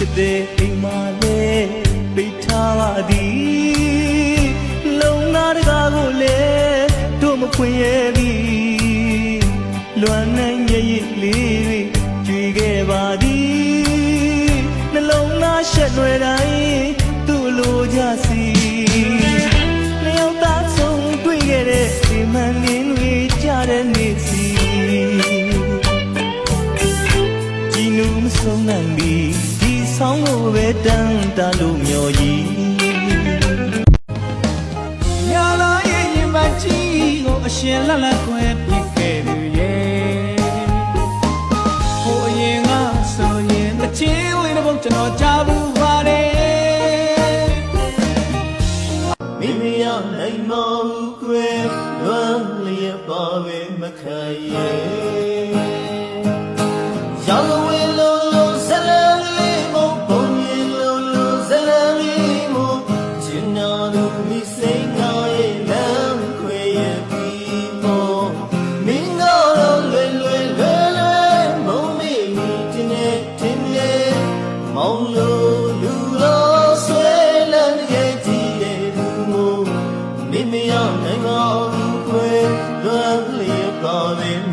ချစ်တဲ့အိမ်မှာလဲပိတ်ထားပါသည်လုံနာတကားကိုလဲတို့မခွင့်ရသည်လွမ်းနိုင်ရဲ့ရည်လေး ပဲတန်းတာလို့မျော်ရည်ညာလာရဲ့ရင်မကြီးကိုအရှင်လက်လက်ကွယ်ပြစ်ခဲ့သူရဲ့ဟိုအရင်ကဆိုရင်တချင်းလေးတစ်ပုတ်ကျွန်တော်ကြားဘူးပါတယ်မိမိရနိုင်မဟုတ်ခွဲလွမ်းလျက်ပါပဲမခံရဲ့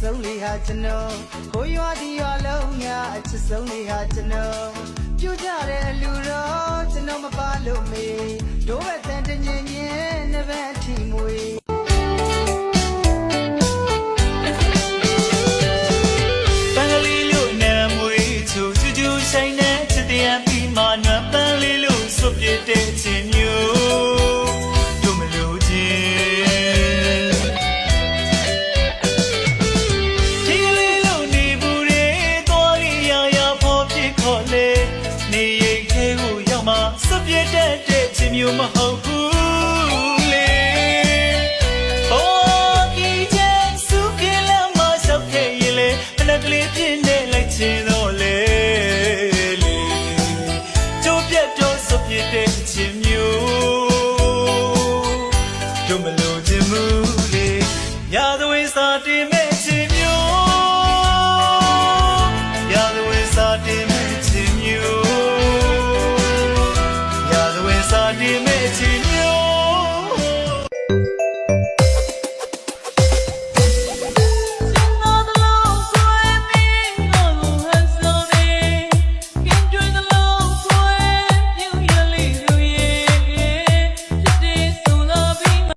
ဆုံးလေးဟာကျွန်တော်ဟိုရွာဒီရွာလုံးငါအချစ်ဆုံးလေးဟာကျွန်တော်ပြူကြတဲ့လူတော့ကျွန်တော်မပါလို့မေဒိုးဘက်တန်တညင်ညင်နှစ်ဘက်အထိမွေပန်းကလေးလို့နာမွေချူချူချူဆိုင်တဲ့ချစ်တဲ့ပြီးမှနွမ်းပန်းလေးလို့စွပ်ပြတဲ့ခြင်း နောက်မှာစပြည့်တတ်တဲ့ခြင်းမျိုးမဟုတ်ဘူးလေ။အိုးဒီကျန်စုကလမဆောက်ခဲ့ရင်လေအလကလေးပြင်းနေလိုက်ချင်တော့လေလေ။ကြိုးပြတ်တော့စပြည့်တဲ့ခြင်းမျိုးတို့မလို့ခြင်းမူလေ။ရာသွေးစာတင်